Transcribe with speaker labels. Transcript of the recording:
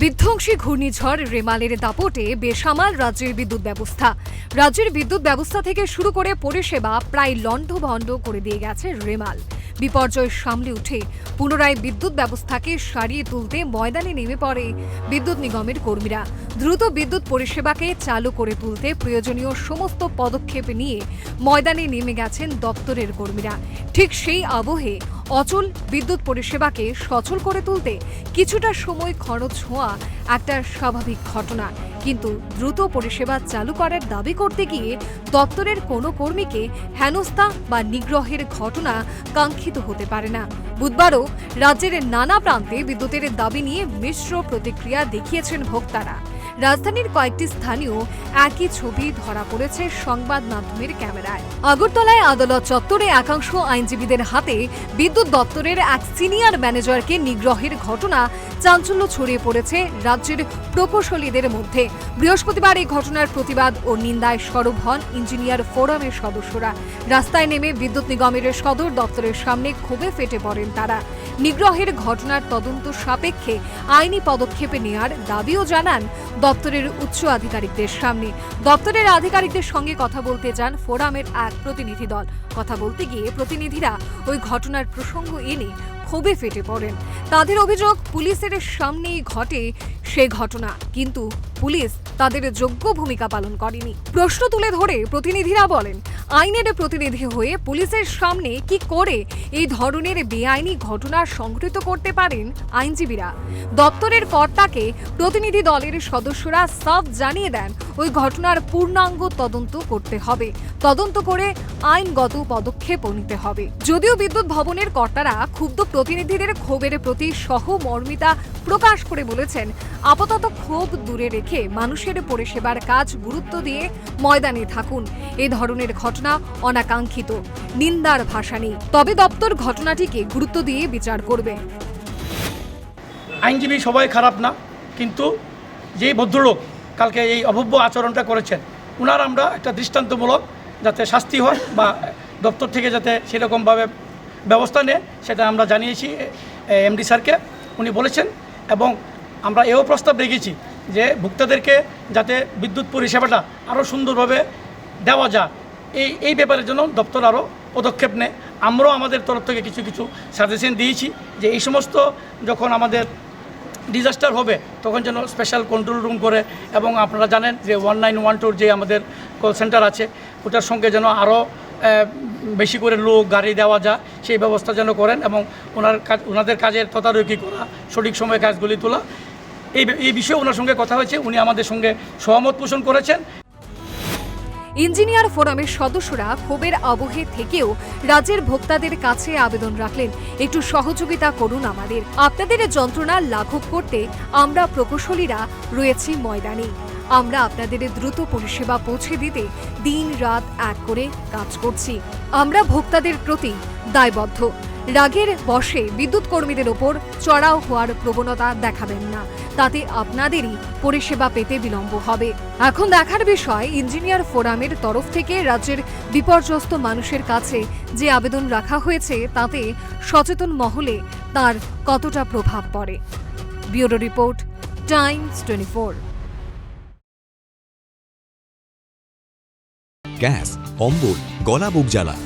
Speaker 1: বিধ্বংসী ঘূর্ণিঝড় রেমালের দাপটে বেসামাল রাজ্যের বিদ্যুৎ ব্যবস্থা। রাজ্যের বিদ্যুৎ ব্যবস্থা থেকে শুরু করে পরিষেবা প্রায় লণ্ডভণ্ড করে দিয়ে গেছে রেমাল। বিপর্যয় সামলে উঠে পুনরায় বিদ্যুৎ ব্যবস্থাকে সারিয়ে তুলতে ময়দানে নেমে পড়ে বিদ্যুৎ নিগমের কর্মীরা। দ্রুত বিদ্যুৎ পরিষেবাকে চালু করে তুলতে প্রয়োজনীয় সমস্ত পদক্ষেপ নিয়ে ময়দানে নেমে গেছেন দপ্তরের কর্মীরা। ঠিক সেই আবহে অচল বিদ্যুৎ পরিষেবাকে সচল করে তুলতে কিছুটা সময় খরচ হওয়া একটা স্বাভাবিক ঘটনা। কিন্তু দ্রুত পরিষেবা চালু করার দাবি করতে গিয়ে দপ্তরের কোনো কর্মীকে হেনস্থা বা নিগ্রহের ঘটনা কাঙ্ক্ষিত হতে পারে না। বুধবারও রাজ্যের নানা প্রান্তে বিদ্যুতের দাবি নিয়ে মিশ্র প্রতিক্রিয়া দেখিয়েছেন ভোক্তারা। রাজধানীর কয়েকটি স্থানীয় একই ছবি ধরা পড়েছে সংবাদ মাধ্যমের ক্যামেরায়। আগরতলায় আদালত চত্বরে একাংশ আইনজীবীদের হাতে বিদ্যুৎ দপ্তরের এক সিনিয়র ম্যানেজারকে নিগ্রহের ঘটনা চাঞ্চল্য ছড়িয়ে পড়েছে রাজ্যের প্রকৌশলীদের মধ্যে। বৃহস্পতিবার এই ঘটনার প্রতিবাদ ও নিন্দায় সরব হন ইঞ্জিনিয়ার ফোরামের সদস্যরা। রাস্তায় নেমে বিদ্যুৎ নিগমের সদর দপ্তরের সামনে ক্ষোভে ফেটে পড়েন তারা। নিগ্রহের ঘটনার তদন্ত সাপেক্ষে আইনি পদক্ষেপে নেওয়ার দাবিও জানান দপ্তরের উচ্চ আধিকারিকদের সামনে। দপ্তরের আধিকারিকদের সঙ্গে কথা বলতে যান ফোরামের এক প্রতিনিধি দল। কথা বলতে গিয়ে প্রতিনিধিরা ওই ঘটনার প্রসঙ্গ এনে ক্ষোভে ফেটে পড়েন। তাদের অভিযোগ, পুলিশের সামনেই ঘটে সে ঘটনা। কিন্তু পুলিশ তাদের যোগ্য ভূমিকা পালন করেনি। প্রশ্ন তুলে ধরে প্রতিনিধিরা বলেন, আইনের প্রতিনিধি হয়ে পুলিশের সামনে কি করে এই ধরনের বেআইনি ঘটনা সংঘটিত করতে পারেন আইনজীবীরা? দপ্তরের কর্তাকে প্রতিনিধি দলের সদস্যরা সাফ জানিয়ে দেন, ওই ঘটনার পূর্ণাঙ্গ তদন্ত করতে হবে। তদন্ত করে আইনগত পদক্ষেপও নিতে হবে। যদিও বিদ্যুৎ ভবনের কর্তারা ক্ষুব্ধ প্রতিনিধিদের ক্ষোভের প্রতি সহমর্মিতা প্রকাশ করে বলেছেন, আপাতত ক্ষোভ দূরে রেখে মানুষের পরিষেবার কাজ গুরুত্ব দিয়ে ময়দানে থাকুন। এই ধরনের ঘটনা অনাকাঙ্ক্ষিত। নিন্দার ভাষা নেই। তবে দপ্তর ঘটনাটিকে গুরুত্ব দিয়ে বিচার করবে।
Speaker 2: আইনজীবী সবাই খারাপ না, কিন্তু যেই ভদ্রলোক কালকে এই অভব্য আচরণটা করেছেন ওনার আমরা একটা দৃষ্টান্তমূলক যাতে শাস্তি হয় বা দপ্তর থেকে যাতে সেরকমভাবে ব্যবস্থা নেয়, সেটা আমরা জানিয়েছি এমডি স্যারকে। উনি বলেছেন এবং আমরা এও প্রস্তাব রেখেছি যে ভোক্তাদেরকে যাতে বিদ্যুৎ পরিষেবাটা আরও সুন্দরভাবে দেওয়া যায়। এই এই ব্যাপারের জন্য দপ্তর আরও পদক্ষেপ নেয়। আমরাও আমাদের তরফ থেকে কিছু কিছু সাজেশন দিয়েছি যে এই সমস্ত যখন আমাদের ডিজাস্টার হবে, তখন যেন স্পেশাল কন্ট্রোল রুম করে এবং আপনারা জানেন যে ওয়ান নাইন ওয়ান টুর যে আমাদের কল সেন্টার আছে, ওটার সঙ্গে যেন আরও বেশি করে লোক গাড়ি দেওয়া যায়, সেই ব্যবস্থা যেন করেন এবং ওনার কাজ, ওনাদের কাজের তদারকি করা, সঠিক সময়ে কাজগুলি তোলা এই এই বিষয়ে ওনার সঙ্গে কথা হয়েছে, উনি আমাদের সঙ্গে সহমত পোষণ করেছেন।
Speaker 1: ইঞ্জিনিয়ার ফোরামের সদস্যরা ক্ষোভের আবহে থেকেও রাজ্যের ভোক্তাদের কাছে আবেদন রাখলেন। একটু সহযোগিতা করুন আমাদের। আপনাদের যন্ত্রণা লাঘব করতে আমরা প্রকৌশলীরা রয়েছি ময়দানে। আমরা আপনাদের দ্রুত পরিষেবা পৌঁছে দিতে দিন রাত এক করে কাজ করছি। আমরা ভোক্তাদের প্রতি দায়বদ্ধ। রাগের বশে বিদ্যুৎ কর্মীদের ওপর চড়াও হওয়ার প্রবণতা দেখাবেন না। তাতে আপনাদেরই পরিষেবা পেতে বিলম্ব হবে। এখন দেখার বিষয়, ইঞ্জিনিয়ার ফোরামের তরফ থেকে রাজ্যের বিপর্যস্ত মানুষের কাছে যে আবেদন রাখা হয়েছে, তাতে সচেতন মহলে তার কতটা প্রভাব পড়ে? Bureau report, Times twenty four.
Speaker 3: Gas, অম্বল, গলা বুক জ্বালা।